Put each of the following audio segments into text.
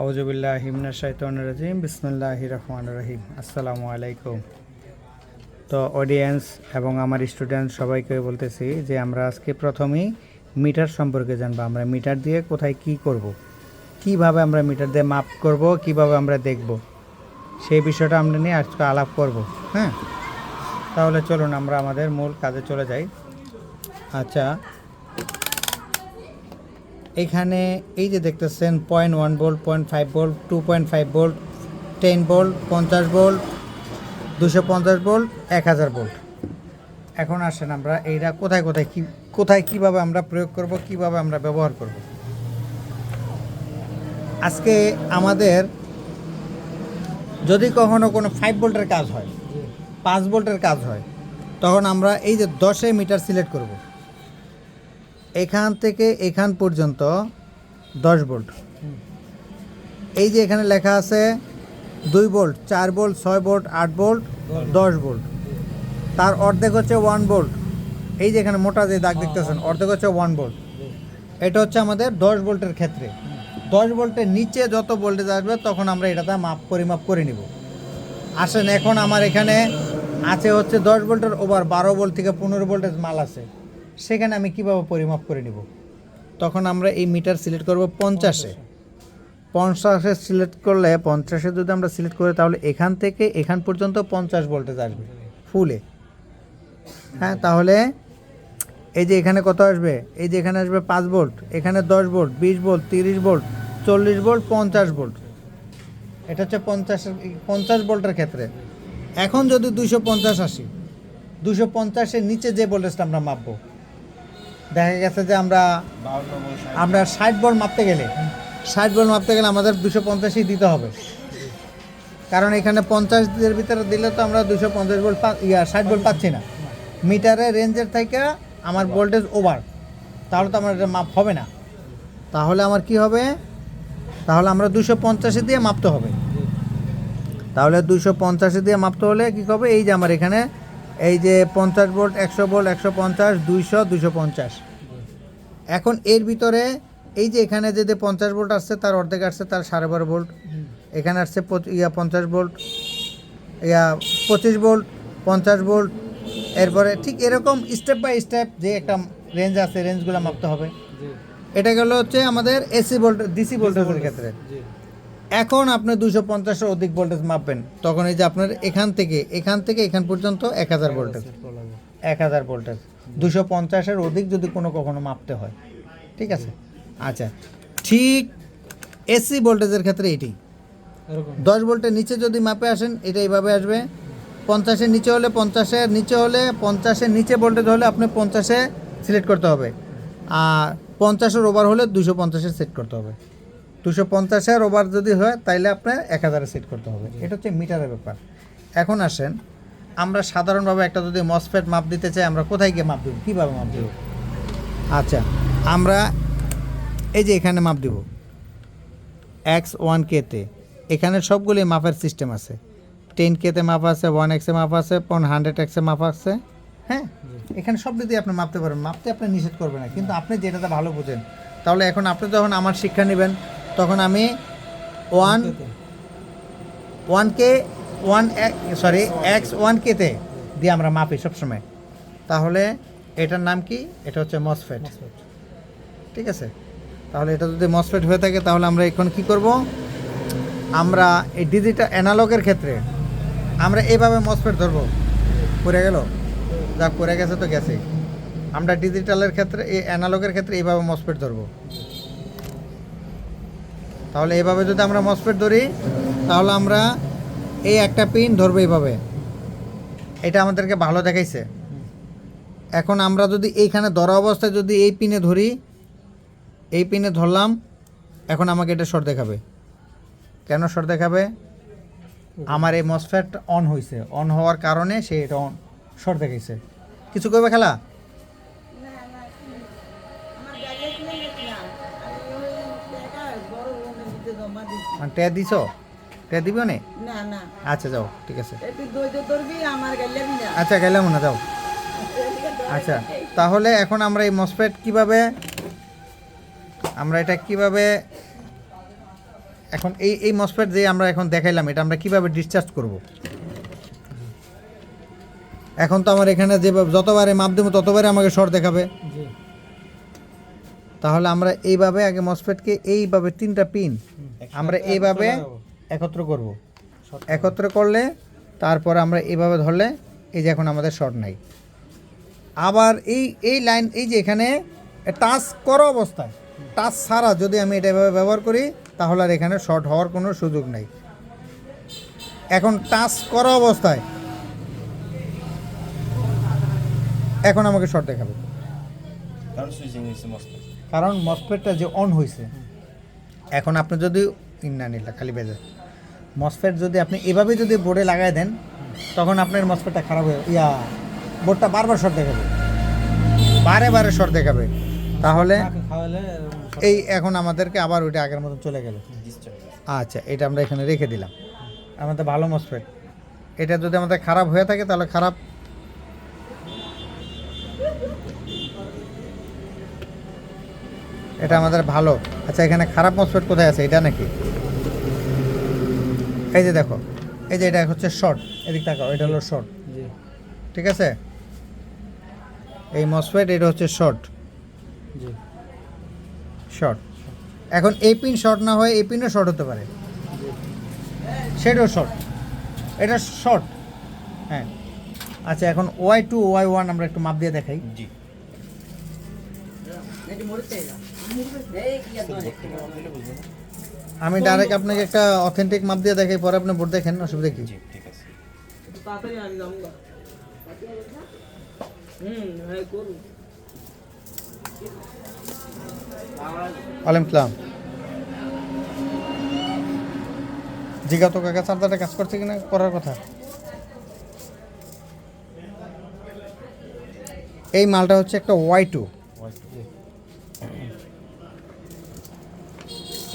আউজুবিল্লাহ হিমনা বিসমুল্লাহ রহমান রহিম। আসসালামু আলাইকুম। তো অডিয়েন্স এবং আমার স্টুডেন্ট সবাইকে বলতেছি যে আমরা আজকে প্রথমেই মিটার সম্পর্কে জানব। আমরা মিটার দিয়ে কোথায় কি করব। কীভাবে আমরা মিটার দিয়ে মাপ করব? কীভাবে আমরা দেখব? সেই বিষয়টা আমরা নিয়ে আজকে আলাপ করব হ্যাঁ? তাহলে চলুন আমরা আমাদের মূল কাজে চলে যাই। আচ্ছা এখানে এই যে দেখতেছেন point one volt point five volt two point five volt ten volt পঞ্চাশ বোল্ট দুশো পঞ্চাশ বোল্ট এক হাজার বোল্ট এখন আসেন আমরা, এইটা কোথায় কোথায়, কি, কোথায় কীভাবে আমরা প্রয়োগ করব, কীভাবে আমরা ব্যবহার করব? আজকে আমাদের, যদি কখনো কোনো ফাইভ ভোল্টের কাজ হয়, পাঁচ ভোল্টের কাজ হয়, তখন আমরা এই যে দশে মিটার সিলেক্ট করব। এখান থেকে এখান পর্যন্ত দশ ভোল্ট এই যে এখানে লেখা আছে দুই ভোল্ট চার ভোল্ট ছয় ভোল্ট আট ভোল্ট দশ ভোল্ট তার অর্ধেক হচ্ছে ওয়ান ভোল্ট এই যে এখানে মোটা যে দাগ দেখতেছেন, অর্ধেক হচ্ছে ওয়ান ভোল্ট এটা হচ্ছে আমাদের দশ ভোল্টের ক্ষেত্রে। দশ ভোল্টের নিচে যত ভোল্টেজ আসবে, তখন আমরা এটাতে মাপ পরিমাপ করে নিব। আসেন, এখন আমার এখানে আছে হচ্ছে দশ ভোল্টের ওভার বারো ভোল্ট থেকে পনেরো ভোল্টেজ মাল আছে। সেখানে আমি কীভাবে পরিমাপ করে নিব? তখন আমরা এই মিটার সিলেক্ট করব পঞ্চাশে। পঞ্চাশে সিলেক্ট করলে, পঞ্চাশে যদি আমরা সিলেক্ট করি, তাহলে এখান থেকে এখান পর্যন্ত পঞ্চাশ ভোল্টেজ আসবে, ফুলে হ্যাঁ তাহলে এই যে এখানে কত আসবে? এই যে এখানে আসবে পাঁচ ভোল্ট, এখানে দশ ভোল্ট, বিশ ভোল্ট, তিরিশ ভোল্ট, চল্লিশ ভোল্ট, পঞ্চাশ ভোল্ট। এটা হচ্ছে পঞ্চাশের, পঞ্চাশ ভোল্টের ক্ষেত্রে। এখন যদি দুশো পঞ্চাশ আসি দুশো পঞ্চাশের নিচে যে ভোল্টেজটা আমরা মাপবো দেখা গেছে যে আমরা আমরা ষাট ভোল্ট মাপতে গেলে, ষাট ভোল্ট মাপতে গেলে আমাদের দুশো পঞ্চাশই দিতে হবে। কারণ এখানে পঞ্চাশের ভিতরে দিলে তো আমরা দুশো পঞ্চাশ পা ইয়া, ষাট ভোল্ট পাচ্ছি না। মিটারের রেঞ্জের থেকে আমার ভোল্টেজ ওভার, তাহলে তো আমার এটা মাপ হবে না। তাহলে আমার কি হবে? তাহলে আমরা দুশো পঞ্চাশে দিয়ে মাপতে হবে। তাহলে দুশো পঞ্চাশে দিয়ে মাপতে হলে কী হবে? এই যে আমার এখানে, এই যে পঞ্চাশ ভোল্ট, একশো ভোল্ট, একশো পঞ্চাশ, দুইশো দুশো পঞ্চাশ। এখন এর ভিতরে এই যে এখানে যে যে পঞ্চাশ ভোল্ট আসছে তার অর্ধেক আসছে তার সাড়ে বারো ভোল্ট। এখানে আসছে ইয়া পঞ্চাশ ভোল্ট ইয়া পঁচিশ ভোল্ট পঞ্চাশ ভোল্ট। এরপরে ঠিক এরকম স্টেপ বাই স্টেপ যে একটা রেঞ্জ আছে রেঞ্জগুলো মাপতে হবে। এটা গেল হচ্ছে আমাদের এসি ভোল্ট ডিসি ভোল্টেজের ক্ষেত্রে। এখন আপনি দুশো পঞ্চাশের অধিক ভোল্টেজ মাপবেন। তখন এই যে আপনার এখান থেকে এখান থেকে এখান পর্যন্ত এক হাজার ভোল্টেজ এক হাজার ভোল্টেজ দুশো পঞ্চাশের অধিক যদি কোনো কখনো মাপতে হয়। ঠিক আছে? আচ্ছা ঠিক এসি ভোল্টেজের ক্ষেত্রে এটি। দশ ভোল্টের নিচে যদি মাপে আসেন এটা এইভাবে আসবে। পঞ্চাশের নিচে হলে পঞ্চাশের নিচে হলে পঞ্চাশের নিচে ভোল্টেজ হলে আপনি পঞ্চাশে সিলেক্ট করতে হবে। আর পঞ্চাশের ওভার হলে দুশো পঞ্চাশে সেট করতে হবে। দুশো পঞ্চাশের ওভার যদি হয় তাইলে আপনার এক হাজারে সেট করতে হবে। এটা হচ্ছে মিটারের ব্যাপার। এখন আসেন আমরা সাধারণভাবে একটা যদি মসফেট মাপ দিতে চাই, আমরা কোথায় গিয়ে মাপ দেবো? কীভাবে মাপ দেবো? আচ্ছা আমরা এই যে এখানে মাপ দেব। এক্স ওয়ান কেতে এখানে সবগুলি মাপের সিস্টেম আছে। টেন কেতে মাপ আছে ওয়ান এক্সে মাপ আছে, পন হান্ড্রেড এক্সে মাপ আছে। হ্যাঁ? এখানে সব দিকে আপনি মাপতে পারবেন মাপতে আপনি নিষেধ করবেন না। কিন্তু আপনি যেটাতে ভালো বোঝেন, তাহলে এখন আপনি যখন আমার শিক্ষা নেবেন, তখন আমি one one K one sorry x one কেতে দিয়ে আমরা মাপি সবসময়। তাহলে এটার নাম কি? এটা হচ্ছে মসফেট ঠিক আছে? তাহলে এটা যদি মসফেট হয়ে থাকে, তাহলে আমরা এখন কি করব? আমরা এই ডিজিটাল অ্যানালগের ক্ষেত্রে আমরা এইভাবে মসফেট ধরবো। পড়ে গেল? যা পড়ে গেছে তো গেছে। আমরা ডিজিটালের ক্ষেত্রে, এই অ্যানালগের ক্ষেত্রে এইভাবে মসফেট ধরবো। তাহলে এইভাবে যদি আমরা মসফেট ধরি, তাহলে আমরা এই একটা পিন ধরবে এইভাবে। এটা আমাদেরকে ভালো দেখাইছে। এখন আমরা যদি এইখানে ধরা অবস্থায় যদি এই পিনে ধরি এই পিনে ধরলাম এখন আমাকে এটা শর্ট দেখাবে। কেন শর্ট দেখাবে? আমার এই মসফেট অন হয়েছে অন হওয়ার কারণে সে এটা অন শর্ট দেখাইছে। কিছু করবে খেলা? মানে ট্যা দিছ? ট্যা দিবে না না না। আচ্ছা যাও ঠিক আছে। আচ্ছা গেলাম না যাও। আচ্ছা তাহলে এখন আমরা এই মসফেট কীভাবে আমরা এটা কীভাবে এখন এই এই মসফেট যে আমরা এখন দেখাইলাম এটা আমরা কীভাবে ডিসচার্জ করব? এখন তো আমার এখানে যে যতবারে মাপ দেবো ততবারে আমাকে শর্ট দেখাবে। তাহলে আমরা এইভাবে আগে মসফেটকে এইভাবে তিনটা পিন আমরা এইভাবে। একত্র করব। একত্র করলে তারপর আমরা এইভাবে ধরলে এই যে এখন আমাদের শর্ট নাই। আবার এই এই লাইন এই যে এখানে টাচ করা অবস্থায় টাচ ছাড়া যদি আমি এটা এভাবে ব্যবহার করি তাহলে আর এখানে শর্ট হওয়ার কোনো সুযোগ নাই। এখন টাচ করা অবস্থায় এখন আমাকে শর্ট দেখাবে। কারণ মসফেটটা যে অন হয়েছে। এখন আপনি যদি ইন্না নিলা খালি বেজে মসফেট যদি আপনি এভাবে যদি বোর্ডে লাগাই দেন তখন আপনার মসফেটটা খারাপ হয়ে ইয়া বোর্ডটা বারবার শর্ট দেখাবে বারে বারে শর্ট দেখাবে তাহলে এই এখন আমাদেরকে আবার ওইটা আগের মতন চলে গেল। আচ্ছা এটা আমরা এখানে রেখে দিলাম। আমাদের ভালো মসফেট এটা যদি আমাদের খারাপ হয়ে থাকে তাহলে খারাপ এটা আমাদের ভালো। আচ্ছা এখানে খারাপ মসফেট কোথায় আছে? এটা নাকি? এই যে দেখো এই যে এটা হচ্ছে শর্ট এদিক তাকাও এটা হলো শর্ট জি। ঠিক আছে? এই মসফেট এটা হচ্ছে শর্ট জি। শর্ট এখন এই পিন শর্ট না হয়ে এই পিনও শর্ট হতে পারে। সেটাও শর্ট এটা শর্ট হ্যাঁ। আচ্ছা এখন ওয়াই টু ওয়াই ওয়ান আমরা একটু মাপ দিয়ে দেখাই। জি। আমি ডাইরেক্ট আপনাকে একটা অথেন্টিক মাপ দিয়ে দেখাই পরে আপনি বোর্ড দেখেন অসুবিধা কি? ঠিক আছে। তাড়াতাড়ি আমি যাব হুম হ্যাঁ করু ওয়ালাইকুম জিগা তো কাকা চার্জারটা কাজ করছে কিনা? করার কথা। এই মালটা হচ্ছে একটা ওয়াই টু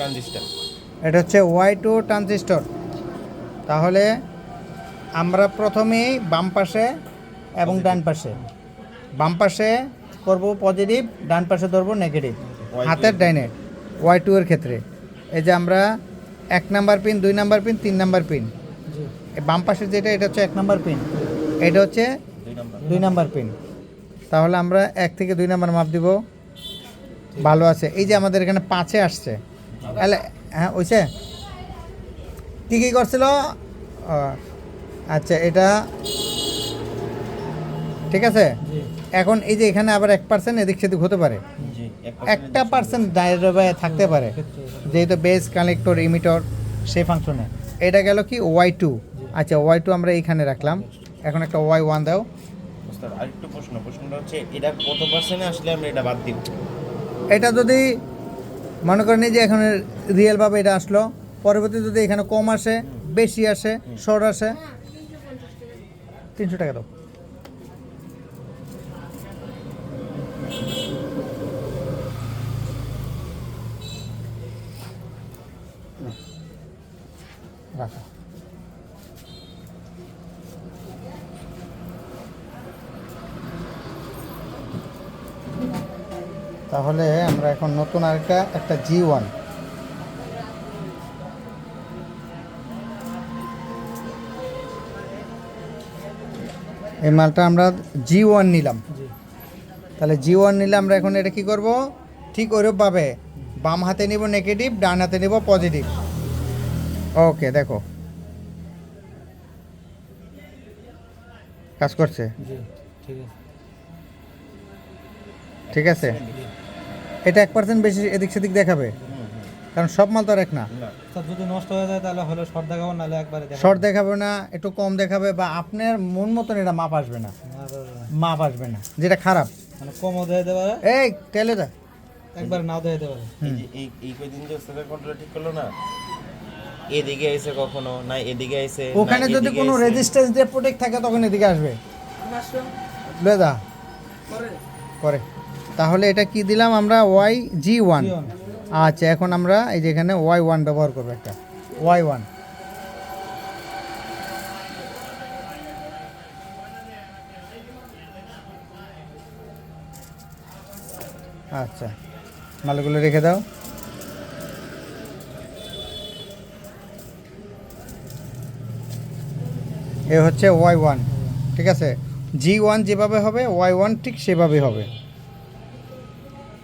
ট্রানজিস্টার। এটা হচ্ছে ওয়াই টু ট্রানজিস্টর। তাহলে আমরা প্রথমেই বাম পাশে এবং ডান পাশে। বাম পাশে করব পজিটিভ ডান পাশে ধরবো নেগেটিভ হাতের ডাইনে ওয়াই টু এর ক্ষেত্রে। এই যে আমরা এক নাম্বার পিন দুই নাম্বার পিন তিন নাম্বার পিন এই বাম পাশে যেটা এটা হচ্ছে এক নাম্বার পিন এটা হচ্ছে দুই নাম্বার। দুই নাম্বার পিন তাহলে আমরা এক থেকে দুই নাম্বার মাপ দিব। ভালো আছে। এই যে আমাদের এখানে পাঁচে আসছে। তাহলে হ্যাঁ ওইছে। কী কী করছিল? আচ্ছা এটা ঠিক আছে? এখন এই যে এখানে আবার এক পার্সেন্ট এদিক সেদিক হতে পারে। একটা পার্সেন্ট ডায়রে থাকতে পারে। যেহেতু বেস কানেক্টর ইমিটর সেই ফাংশনে এটা গেল কি? ওয়াই টু আচ্ছা ওয়াই টু আমরা এইখানে রাখলাম। এখন একটা ওয়াই ওয়ান দাও। আরেকটু প্রশ্ন। প্রশ্নটা হচ্ছে এটা কত পার্সেন্টে আসলে আমরা এটা বাদ দিব? এটা যদি মনে করেন এই যে এখানে রিয়েলভাবে এটা আসলো পরবর্তী যদি এখানে কম আসে বেশি আসে শর্ট আসে তিনশো টাকা দাও। তাহলে আমরা এখন নতুন আরেকটা একটা জি ওয়ান এই মালটা আমরা জি ওয়ান নিলাম। তাহলে জি ওয়ান নিলে আমরা এখন এটা কি করব? ঠিক ওরকমভাবে বাম হাতে নিব নেগেটিভ ডান হাতে নিব পজিটিভ ওকে দেখো। কাজ করছে? ঠিক আছে। ঠিক আছে? এটা এক পার্সেন্ট বেশি এদিক সেদিক দেখাবে। কারণ সব মাল তো আর এক না। যদি নষ্ট হয়ে যায় তাহলে হলে শর্ট দেখাবো নাহলে একবারে শর্ট দেখাবে না একটু কম দেখাবে বা আপনার মন মতন এটা মাপ আসবে না। মাপ আসবে না যেটা খারাপ। মানে কমও দেয় দিতে পারে এই টেলে দা। একবার নাও দেয় দিতে পারে এই এই কয়দিন যে ওস্তাদের কন্ট্রোল ঠিক করল না এদিকে আইছে কখনো না এদিকে আইছে ওখানে যদি কোনো। রেজিস্ট্যান্স দিয়ে প্রোটেক্ট থাকে তখন এদিকে আসবে। আসো লেদা করে করে তাহলে এটা কি দিলাম আমরা? ওয়াই জি ওয়ান আচ্ছা এখন আমরা এই যে এখানে ওয়াই ওয়ান ব্যবহার করব একটা। ওয়াই ওয়ান আচ্ছা মালগুলো রেখে দাও। এ হচ্ছে ওয়াই ওয়ান ঠিক আছে? জি ওয়ান যেভাবে হবে ওয়াই ওয়ান ঠিক সেভাবে হবে।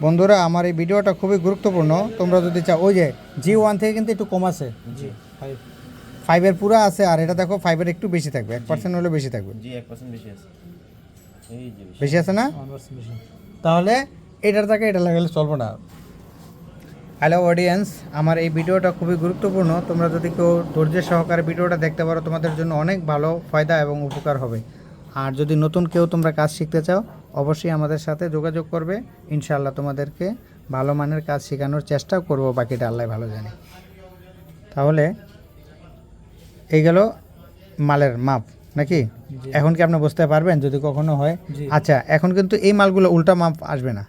বন্ধুরা আমার এই ভিডিওটা খুবই গুরুত্বপূর্ণ। তোমরা যদি চাও ওই যে জি ওয়ান থেকে কিন্তু একটু কম আছে। জি ফাইভ ফাইভের পুরো আছে আর এটা দেখো ফাইভের একটু বেশি থাকবে এক পার্সেন্ট হলে বেশি থাকবে। জি এক পার্সেন্ট বেশি আছে। বেশি বেশি আছে না? তাহলে এটার থেকে এটা লাগালে চলবে না। হ্যালো অডিয়েন্স আমার এই ভিডিওটা খুবই গুরুত্বপূর্ণ। তোমরা যদি কেউ ধৈর্যের সহকারে ভিডিওটা দেখতে পারো তোমাদের জন্য অনেক ভালো ফায়দা এবং উপকার হবে। আর যদি নতুন কেউ তোমরা কাজ শিখতে চাও অবশ্যই আমাদের সাথে যোগাযোগ করবে। ইনশাআল্লাহ তোমাদেরকে ভালো মানের কাজ শেখানোর চেষ্টাও করব বাকিটা আল্লাহ ভালো জানে। তাহলে এই গেল মালের মাপ নাকি? এখন কি আপনি বুঝতে পারবেন যদি কখনো হয়? আচ্ছা এখন কিন্তু এই মালগুলো উল্টা মাপ আসবে না।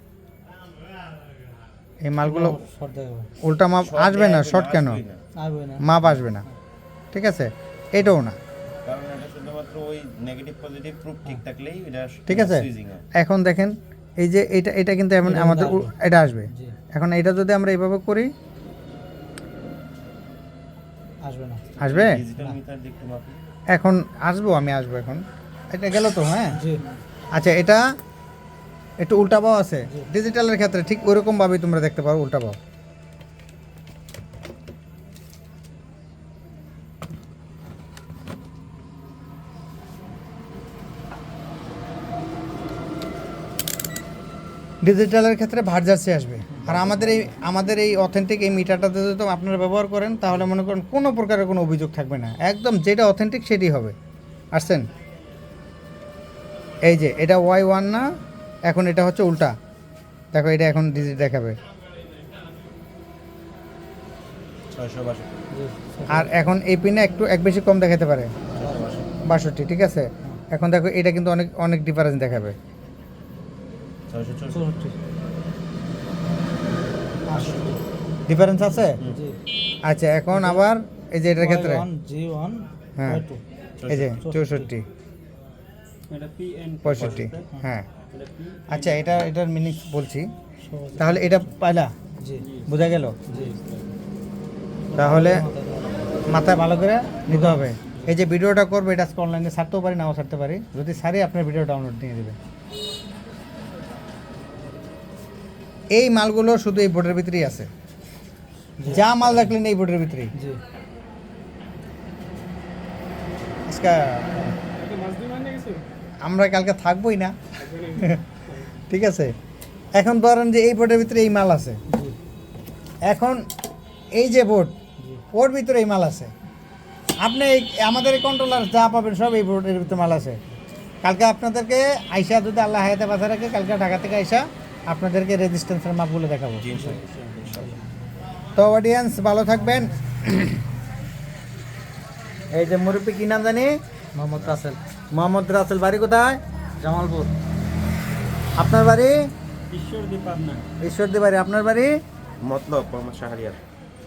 এই মালগুলো উল্টা মাপ আসবে না শর্ট কেন? মাপ আসবে না। ঠিক আছে? এটাও না। শুধুমাত্র ওই নেগেটিভ পজিটিভ প্রুফ ঠিক থাকলেই এটা ঠিক আছে? এখন দেখেন এই যে এটা এটা কিন্তু এমন আমাদের এটা আসবে। এখন এটা যদি আমরা এইভাবে করি আসবে না। আসবে? এখন আসব আমি আসব এখন। এটা গেল তো হ্যাঁ? আচ্ছা এটা একটু উল্টা পাও আছে। ডিজিটালের ক্ষেত্রে ঠিক ওরকম ভাবেই তোমরা দেখতে পারো উল্টা ডিজিটালের ক্ষেত্রে ভার্জার্সি আসবে। আর আমাদের এই আমাদের এই অথেন্টিক এই মিটারটাতে যদি আপনারা ব্যবহার করেন তাহলে মনে করেন কোনো প্রকারের কোনো অভিযোগ থাকবে না। একদম যেটা অথেন্টিক সেটি হবে। আসছেন? এই যে এটা ওয়াই ওয়ান না এখন এটা হচ্ছে উল্টা। দেখো এটা এখন ডিজিট দেখাবে। আর এখন এই পিনে একটু এক বেশি কম দেখাতে পারে। বাষট্টি। ঠিক আছে? এখন দেখো এটা কিন্তু অনেক অনেক ডিফারেন্স দেখাবে। ছয়শো চৌষট্টি। ডিফারেন্স আছে? আচ্ছা এখন আবার এই যে এটার ক্ষেত্রে? হ্যাঁ। এই যে চৌষট্টি। পঁয়ষট্টি হ্যাঁ। আচ্ছা এটা এটার মিনিং বলছি। তাহলে এটা পাইলা? বোঝা গেল? তাহলে মাথায় ভালো করে নিতে হবে। এই যে ভিডিওটা করবে এটা আজকে অনলাইনে ছাড়তেও পারি নাও ছাড়তে পারি। যদি ছাড়ি আপনার ভিডিও ডাউনলোড নিয়ে দেবে। এই মালগুলো শুধু এই বোর্ডের ভিতরেই আছে। যা মাল রাখলেন এই বোর্ডের ভিতরেই। আমরা কালকে থাকবোই না। ঠিক আছে? এখন ধরেন যে এই বোর্ডের ভিতরে এই মাল আছে। এখন এই যে বোর্ড ওর ভিতরে এই মাল আছে। আপনি আমাদের এই কন্ট্রোলার যা পাবেন সব এই বোর্ডের ভিতরে মাল আছে। কালকে আপনাদেরকে আইসা যদি আল্লাহ হায়াতে বাঁচা রাখে কালকে ঢাকা থেকে আইসা আপনাদেরকে রেজিস্ট্যান্সের মাপগুলো দেখাবো। তো অডিয়েন্স ভালো থাকবেন। এই যে মুরব্বী কি নাম জানি? মোহাম্মদ রাসেল। মোহাম্মদ রাসেল বাড়ি কোথায়? জামালপুর। আপনার বাড়ি? পাবনা। ঈশ্বরদী বাড়ি। আপনার বাড়ি? মতলব মোহাম্মদ শাহরিয়ার।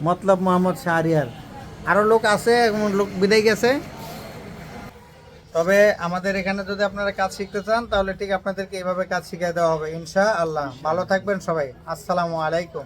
মতলব মোহাম্মদ শাহরিয়ার। আরও লোক আছে লোক বিদায় গেছে। তবে আমাদের এখানে যদি আপনারা কাজ শিখতে চান, তাহলে ঠিক আপনাদেরকে এইভাবে কাজ শিখিয়ে দেওয়া হবে ইনশা আল্লাহ ভালো থাকবেন সবাই। আসসালামু আলাইকুম।